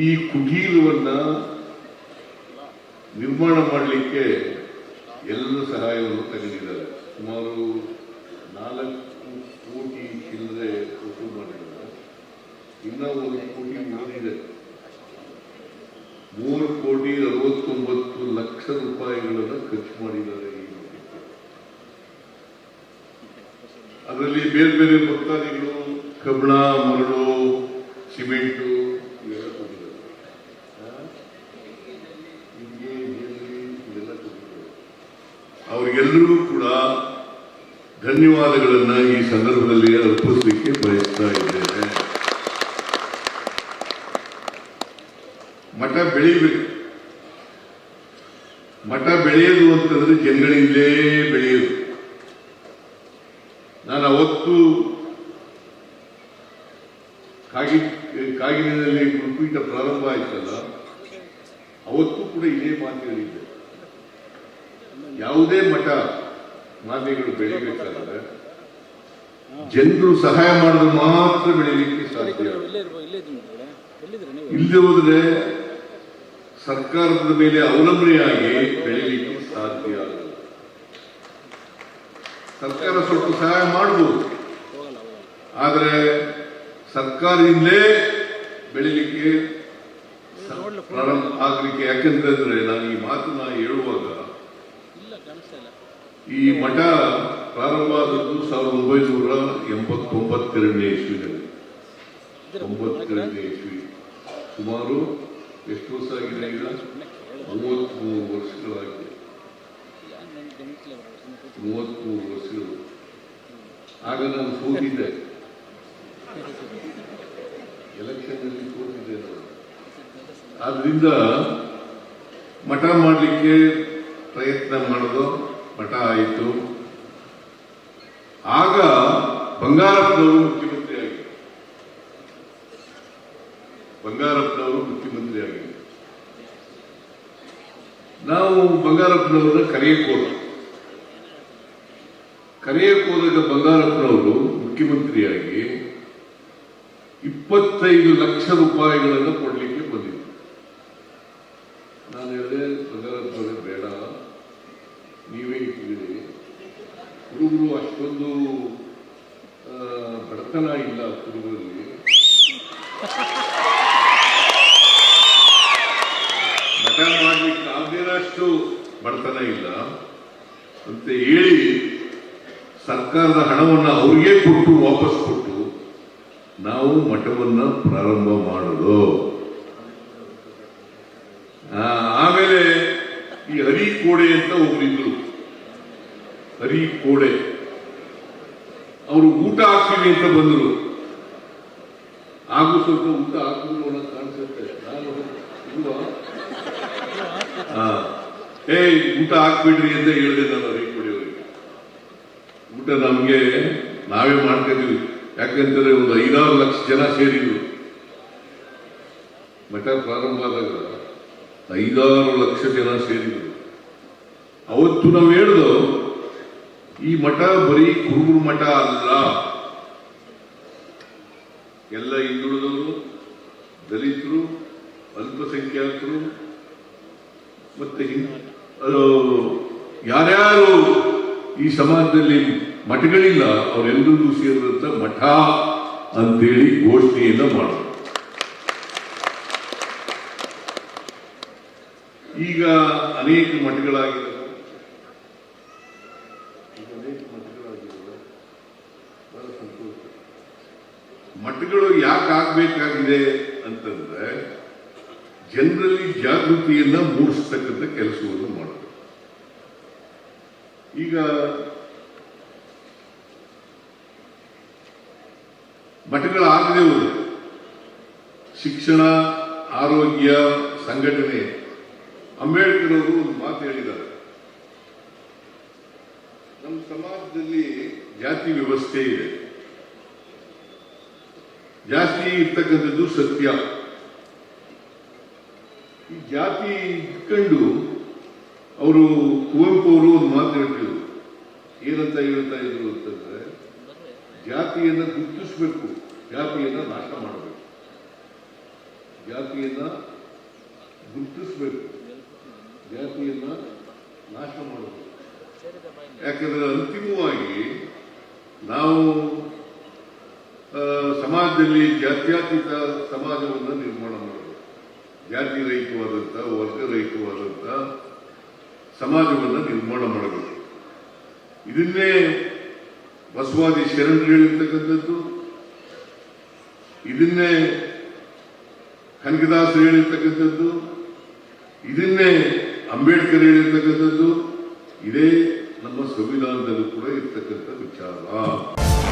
ಈ ಕುಟೀರವನ್ನ ನಿರ್ಮಾಣ ಮಾಡಲಿಕ್ಕೆ ಎಲ್ಲ ಸಹಾಯವನ್ನು ತೆಗೆದಿದ್ದಾರೆ. ಸುಮಾರು ನಾಲ್ಕು ಕೋಟಿ ಚಿಲ್ಲರೆ ವಸೂಲು ಮಾಡಿದ್ದಾರೆ. ಇನ್ನೂ ಒಂದು ಕೋಟಿ ಉಳಿದಿದೆ. ಮೂರು ಕೋಟಿ ಅರವತ್ತೊಂಬತ್ತು ಲಕ್ಷ ರೂಪಾಯಿಗಳನ್ನು ಖರ್ಚು ಮಾಡಿದ್ದಾರೆ ಅದರಲ್ಲಿ ಬೇರೆ ಬೇರೆ ಭಕ್ತಾದಿಗಳು ಕಬ್ಬಣ ಮರಳು, ಸಿಮೆಂಟು ಅವರಿಗೆಲ್ಲರಿಗೂ ಕೂಡ ಧನ್ಯವಾದಗಳನ್ನು ಈ ಸಂದರ್ಭದಲ್ಲಿ ಅರ್ಪಿಸಲಿಕ್ಕೆ ಬಯಸ್ತಾ ಇದ್ದೇನೆ. ಮಠ ಬೆಳೀಬೇಕು. ಮಠ ಬೆಳೆಯೋದು ಅಂತಂದ್ರೆ ಜನಗಳಿಂದಲೇ ಬೆಳೆಯೋದು. ನಾನು ಅವತ್ತು ಕಾಗಿ ಕಾಗಿನಲ್ಲಿ ಗುರುಪೀಠ ಪ್ರಾರಂಭ ಆಯ್ತಲ್ಲ, ಅವತ್ತು ಕೂಡ ಇದೇ ಮಾತು ಹೇಳಿದ್ದೆ. ಯಾವುದೇ ಮಠ ಮಾಧ್ಯಮಗಳು ಬೆಳಿಬೇಕಾದ್ರೆ ಜನರು ಸಹಾಯ ಮಾಡಿದ್ರೆ ಮಾತ್ರ ಬೆಳಿಲಿಕ್ಕೆ ಸಾಧ್ಯ. ಇಲ್ಲಿ ಹೋದ್ರೆ ಸರ್ಕಾರದ ಮೇಲೆ ಅವಲಂಬನೆಯಾಗಿ ಬೆಳಿಲಿಕ್ಕೆ ಸಾಧ್ಯ ಸರ್ಕಾರ ಸ್ವಲ್ಪ ಸಹಾಯ ಮಾಡಬಹುದು ಆದರೆ ಸರ್ಕಾರದಿಂದಲೇ ಬೆಳಿಲಿಕ್ಕೆ ಪ್ರಾರಂಭ ಆಗಲಿಕ್ಕೆ ಯಾಕೆಂತಂದ್ರೆ ನಾನು ಈ ಮಾತನ್ನ ಹೇಳುವಾಗ ಈ ಮಠ ಪ್ರಾರಂಭ ಆದದ್ದು ಸಾವಿರದ ಒಂಬೈನೂರ ಎಂಬತ್ತೊಂಬತ್ತೆರಡನೇ ಇಸ್ವಿನಲ್ಲಿ. ಇಸ್ವಿ. ಸುಮಾರು ಎಷ್ಟು ವರ್ಷ ಆಗಿದೆ ಈಗ? ಮೂವತ್ಮೂರು ವರ್ಷಗಳಾಗಿದೆ. ಮೂವತ್ಮೂರು ವರ್ಷಗಳು. ಆಗ ನಾನು ಸೋತಿದ್ದೆ. ಎಲೆಕ್ಷನ್ನಲ್ಲಿ ಸೋತಿದ್ದೆ ಆದ್ರಿಂದ ಮಠ ಮಾಡಲಿಕ್ಕೆ ಮಠ ಆಯಿತು. ಆಗ ಬಂಗಾರಪ್ಪನವರು ಮುಖ್ಯಮಂತ್ರಿ ಆಗಿದ್ದರು ಬಂಗಾರಪ್ಪನವರು ಮುಖ್ಯಮಂತ್ರಿ ಆಗಿದ್ದರು ನಾವು ಬಂಗಾರಪ್ಪನವರ ಕರೆಯ ಕೋಲು ಕರೆಯಕ್ಕೆ ಹೋದಾಗ ಬಂಗಾರಪ್ಪನವರು ಮುಖ್ಯಮಂತ್ರಿಯಾಗಿ ಇಪ್ಪತ್ತೈದು ಲಕ್ಷ ರೂಪಾಯಿಗಳನ್ನು ಕೊಡಲಿಕ್ಕೆ ಬಂದಿದ್ದರು ನಾನು ಹೇಳಿದೆ ಬಂಗಾರಪ್ಪನವರೇ ಬೇಡ ನೀವೇ ಇಟ್ಟಿದ್ದೀರಿ ಹುಡುಗರು ಅಷ್ಟೊಂದು ಆ, ಬಡತನ ಇಲ್ಲ ಹುಡುಗರಲ್ಲಿ ಮಠ ಮಾಡಲಿಕ್ಕೆ ಆಗದೇನಷ್ಟು ಬಡತನ ಇಲ್ಲ. ಅಂತ ಹೇಳಿ ಸರ್ಕಾರದ ಹಣವನ್ನು ಅವ್ರಿಗೆ ಕೊಟ್ಟು ವಾಪಸ್ ಕೊಟ್ಟು ನಾವು ಮಠವನ್ನು ಪ್ರಾರಂಭ ಮಾಡೋದು. ಆಮೇಲೆ ಈ ಹರಿ ಕೋಡೆ ಅಂತ ಒಬ್ಬರಿದ್ರು ಹರಿ ಕೋಡೆ ಅವರು ಊಟ ಹಾಕ್ತೀವಿ ಅಂತ ಬಂದರು. ಹಾಗೂ ಸ್ವಲ್ಪ ಊಟ ಹಾಕಿದ್ರು ಅನ್ನೋದು ಕಾಣಿಸುತ್ತೆ. ಏಯ್, ಊಟ ಹಾಕ್ಬಿಡ್ರಿ ಅಂತ ಹೇಳಿದೆ ನಾನು ಅವ್ರಿಗೆ ಕುಡಿಯೋರಿಗೆ ಊಟ ನಮ್ಗೆ ನಾವೇ ಮಾಡ್ತಿದ್ವಿ ಯಾಕಂತಂದ್ರೆ ಒಂದು ಐದಾರು ಲಕ್ಷ ಜನ ಸೇರಿದ್ರು. ಮಠ ಪ್ರಾರಂಭ ಆದಾಗ ಐದಾರು ಲಕ್ಷ ಜನ ಸೇರಿದ್ರು. ಅವತ್ತು ನಾವು ಹೇಳ್ದು ಈ ಮಠ ಬರೀ ಕುರುಬರು ಮಠ ಅಲ್ಲ. ಎಲ್ಲ ಹಿಂದುಳಿದವರು, ದಲಿತರು, ಅಲ್ಪಸಂಖ್ಯಾತರು, ಮತ್ತೆ ಯಾರ್ಯಾರು ಈ ಸಮಾಜದಲ್ಲಿ ಮಠಗಳಿಲ್ಲ ಅವರೆಲ್ಲರಿಗೂ ಸೇರಿದಂತ ಮಠ ಅಂತೇಳಿ ಘೋಷಣೆಯನ್ನ ಮಾಡ ಈಗ ಅನೇಕ ಮಠಗಳಾಗಿದ್ದಾವೆ ಮಠಗಳು ಯಾಕೆ ಆಗ್ಬೇಕಾಗಿದೆ ಅಂತಂದ್ರೆ ಜನರಲ್ಲಿ ಜಾಗೃತಿಯನ್ನ ಮೂಡಿಸ್ತಕ್ಕಂಥ ಕೆಲಸವನ್ನು ಮಾಡಬೇಕು ಈಗ ಮಠಗಳಾಗದೆ ಹೋದ್ರೆ ಶಿಕ್ಷಣ, ಆರೋಗ್ಯ, ಸಂಘಟನೆ, ಅಂಬೇಡ್ಕರ್ ಅವರು ಒಂದು ಮಾತು ಹೇಳಿದ್ದಾರೆ ನಮ್ಮ ಸಮಾಜದಲ್ಲಿ ಜಾತಿ ವ್ಯವಸ್ಥೆ ಇದೆ. ಜಾತಿ ಇರ್ತಕ್ಕಂಥದ್ದು ಸತ್ಯ. ಈ ಜಾತಿ ಇಟ್ಕೊಂಡು ಅವರು ಕುವೆಂಪು ಅವರು ಒಂದು ಮಾತು ಹೇಳ್ತಿದ್ರು. ಏನಂತ ಹೇಳ್ತಾ ಇದ್ರು ಅಂತಂದ್ರೆ, ಜಾತಿಯನ್ನ ಗುರುತಿಸಬೇಕು, ಜಾತಿಯನ್ನ ನಾಶ ಮಾಡಬೇಕು. ಜಾತಿಯನ್ನ ಗುರುತಿಸಬೇಕು, ಜಾತಿಯನ್ನ ನಾಶ ಮಾಡಬೇಕು. ಯಾಕಂದ್ರೆ ಅಂತಿಮವಾಗಿ ನಾವು ಸಮಾಜದಲ್ಲಿ ಜಾತ್ಯಾತೀತ ಸಮಾಜವನ್ನು ನಿರ್ಮಾಣ ಮಾಡಬೇಕು ಜಾತಿ ರಹಿತವಾದಂಥ ವರ್ಗ ರಹಿತವಾದಂಥ ಸಮಾಜವನ್ನು ನಿರ್ಮಾಣ ಮಾಡಬೇಕು. ಇದನ್ನೇ ಬಸವಾದಿ ಶರಣರು ಹೇಳಿರ್ತಕ್ಕಂಥದ್ದು. ಇದನ್ನೇ ಕನಕದಾಸರು ಹೇಳಿರ್ತಕ್ಕಂಥದ್ದು. ಇದನ್ನೇ ಅಂಬೇಡ್ಕರ್ ಹೇಳಿರ್ತಕ್ಕಂಥದ್ದು. ಇದೇ ನಮ್ಮ ಸಂವಿಧಾನದಲ್ಲೂ ಕೂಡ ಇರ್ತಕ್ಕಂಥ ವಿಚಾರ